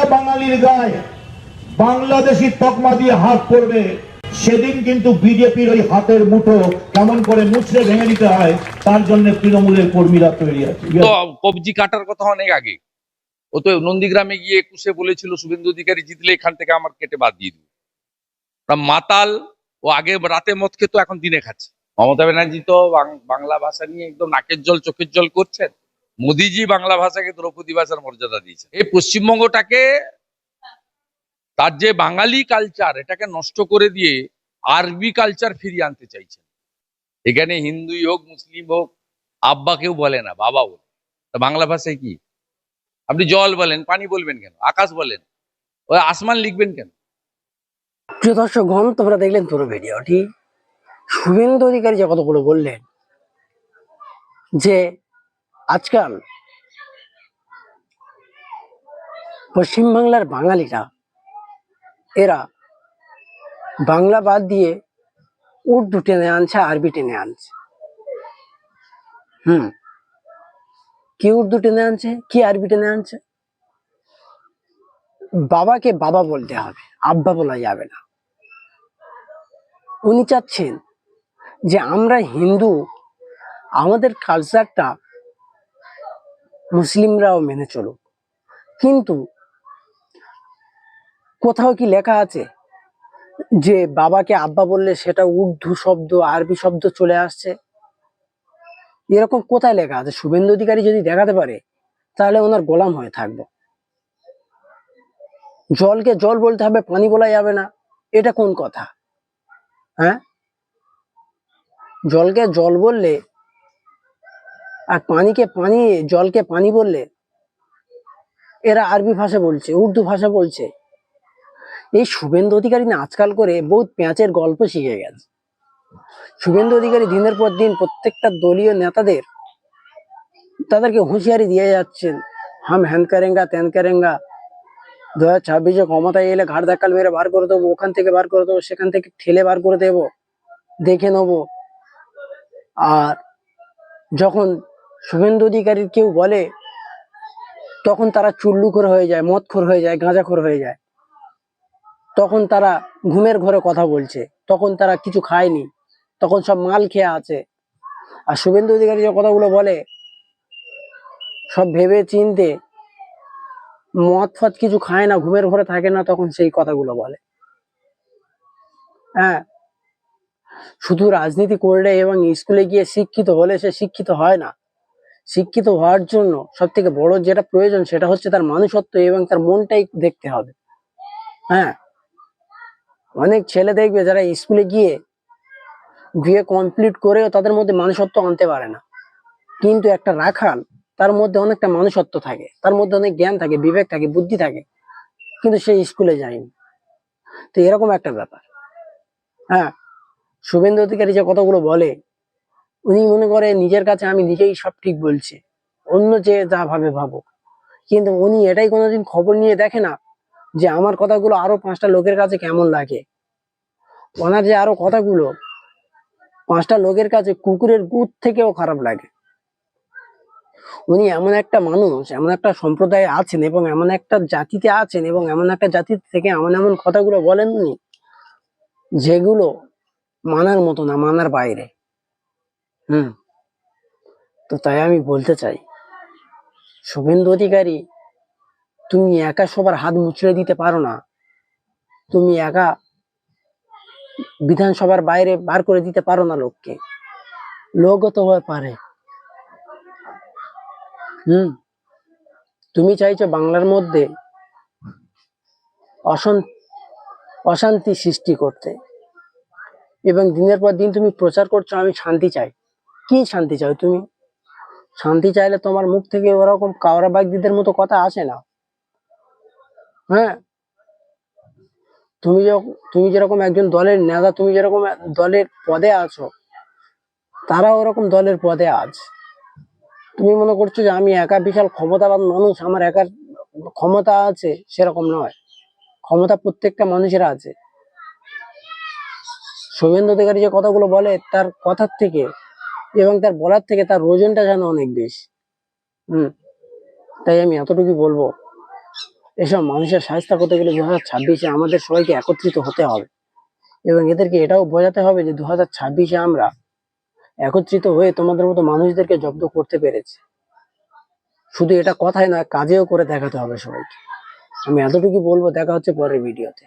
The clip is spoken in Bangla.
একটা বাঙালির গায়ে বাংলাদেশি তকমা দিয়ে হাত পড়বে, সেদিন কিন্তু বিজেপির ওই হাতের মুঠো কেমন করে মুছড়ে ভেঙে দিতে হয়, তার জন্য তৃণমূলের কর্মীরা তৈরি আছে। কবজি কাটার কথা অনেক আগে। ও তো নন্দীগ্রামে গিয়ে একুশে বলেছিল, শুভেন্দু অধিকারী জিতলে এখান থেকে আমার কেটে বাদ দিয়ে দিবে। মাতাল, ও আগে রাতে মদ খেতো, এখন দিনে খাচ্ছে। মমতা ব্যানার্জি তো বাংলা ভাষা নিয়ে একদম নাকের জল, চোখের জল করছেন। মোদিজি বাংলা ভাষাকে দ্রৌপদী ভাষার মর্যাদা দিয়েছে। এই পশ্চিমবঙ্গটাকে তার যে বাঙালি কালচার এটাকে নষ্ট করে দিয়ে আরবি কালচার ফিরিয়ে আনতে চাইছেন। এখানে হিন্দুই হোক, মুসলিম হোক, আব্বা কেউ বলে না বাবা বলে তা বাংলা ভাষায় কি? আপনি জল বলেন, পানি বলবেন কেন? আকাশ বলেন ওই আসমান লিখবেন কেন? প্রিয় দর্শক, গণ, তোমরা দেখলেন পুরো ভিডিওটি। শুভেন্দু অধিকারী যে কতগুলো বললেন, যে আজকাল পশ্চিমবাংলার বাঙালিরা, এরা বাংলা বাদ দিয়ে উর্দু টেনে আনছে, আরবি টেনে আনছে। হুম। কি উর্দু টেনে আনছে? কি আরবি টেনে আনছে? বাবাকে বাবা বলতে হবে, আব্বা বলা যাবে না। উনি চাচ্ছেন যে আমরা হিন্দু, আমাদের কালচারটা মুসলিমরাও মেনে চলুক। কিন্তু কোথাও কি লেখা আছে যে বাবাকে আব্বা বললে সেটা উর্দু শব্দ, আরবি শব্দ চলে আসছে? এরকম কোথায় লেখা আছে? শুভেন্দু অধিকারী যদি দেখাতে পারে, তাহলে ওনার গোলাম হয়ে থাকব। জলকে জল বলতে হবে, পানি বলা যাবে না। এটা কোন কথা? হ্যাঁ? জলকে জল বললে আর পানিকে পানি, জলকে পানি বললে এরা আরবি ভাষা বলছে, উর্দু ভাষা বলছে। এই শুভেন্দু অধিকারী না আজকাল করে বহুত পেঁচের গল্প শিখে গেছে। শুভেন্দু অধিকারী দিনের পর দিন প্রত্যেকটা দলীয় নেতাদের তাদেরকে হুঁশিয়ারি দিয়ে যাচ্ছেন। হাম হ্যান করেঙ্গা, ত্যান করেঙ্গা, দু হাজার ছাব্বিশে ক্ষমতায় এলে ঘাট ধাক্কাল মেরে বার করে দেবো, ওখান থেকে বার করে দেবো, সেখান থেকে ঠেলে বার করে দেবো, দেখে নেব। আর যখন শুভেন্দু অধিকারীর কেউ বলে, তখন তারা চুল্লুখোর হয়ে যায়, মদখোর হয়ে যায়, গাঁজাখোর হয়ে যায়। তখন তারা ঘুমের ঘরে কথা বলছে, তখন তারা কিছু খায়নি, তখন সব মাল খেয়ে আছে। আর শুভেন্দু অধিকারী যে কথাগুলো বলে, সব ভেবে চিনতে মদ ফদ কিছু খায় না, ঘুমের ঘরে থাকে না, তখন সেই কথাগুলো বলে। হ্যাঁ শুধু রাজনীতি করলে এবং স্কুলে গিয়ে শিক্ষিত হলে সে শিক্ষিত হয় না। শিক্ষিত হওয়ার জন্য সব থেকে বড় যেটা প্রয়োজন সেটা হচ্ছে তার মানুষত্ব এবং তার মনটাই দেখতে হবে। হ্যাঁ? অনেক ছেলে দেখবে যারা স্কুলে গিয়ে বিয়ে কমপ্লিট করেও তাদের মধ্যে মানুষত্ব আনতে পারে না। কিন্তু একটা রাখাল, তার মধ্যে অনেকটা মানুষত্ব থাকে, তার মধ্যে অনেক জ্ঞান থাকে, বিবেক থাকে, বুদ্ধি থাকে, কিন্তু সে স্কুলে যায়নি। তো এরকম একটা ব্যাপার। হ্যাঁ? শুভেন্দু অধিকারী যে কথাগুলো বলে উনি মনে করে, নিজের কাছে আমি নিজেই সব ঠিক বলছি। অন্য যে যা ভাবে ভাবো কিন্তু উনি এটাই কোনোদিন খবর নিয়ে দেখে না যে আমার কথাগুলো আরও পাঁচটা লোকের কাছে কেমন লাগে। ওনার যে আরও কথাগুলো পাঁচটা লোকের কাছে কুকুরের গুদ থেকেও খারাপ লাগে। উনি এমন একটা মানুষ, এমন একটা সম্প্রদায়ে আছেন এবং এমন একটা জাতিতে আছেন এবং এমন একটা জাতি থেকে এমন এমন কথাগুলো বলেন উনি যেগুলো মানার মতো না, মানার বাইরে। হুম। তো তাই আমি বলতে চাই, শুভেন্দু অধিকারী, তুমি একা সবার হাত মুচড়ে দিতে পারো না। তুমি একা বিধানসভার বাইরে বার করে দিতে পারো না লোককে। লোকও তো পারে। হুম। তুমি চাইছো বাংলার মধ্যে অশান- অশান্তি সৃষ্টি করতে। এবং দিনের পর দিন তুমি প্রচার করছ, আমি শান্তি চাই। কি শান্তি চাও তুমি? শান্তি চাইলে তোমার মুখ থেকে ওরকম কাওরা বাগদিদের মতো কথা আসে না। হ্যাঁ? তুমি তুমি যেরকম একজন দলের নেতা, তুমি যেরকম দলের পদে আছো, তারা ওরকম দলের পদে আছে তুমি মনে করছ যে আমি একা বিশাল ক্ষমতাবান মানুষ, আমার একার ক্ষমতা আছে? সেরকম নয়। ক্ষমতা প্রত্যেকটা মানুষের আছে। শুভেন্দু অধিকারী যে কথাগুলো বলে, তার কথার থেকে এবং তার বলার থেকে তার ওজনটা যেন অনেক বেশি। হুম, তাই আমি এতটুকু বলব, এসব মানুষের সাহায্য করতে গেলে দু হাজার ছাব্বিশে আমাদের সবাইকে একত্রিত হতে হবে। এবং এদেরকে এটাও বোঝাতে হবে যে দু হাজার ছাব্বিশে আমরা একত্রিত হয়ে তোমাদের মতো মানুষদেরকে জব্দ করতে পেরেছি। শুধু এটা কথাই নয়, কাজেও করে দেখাতে হবে সবাইকে। আমি এতটুকু বলব, দেখা হচ্ছে পরের ভিডিওতে।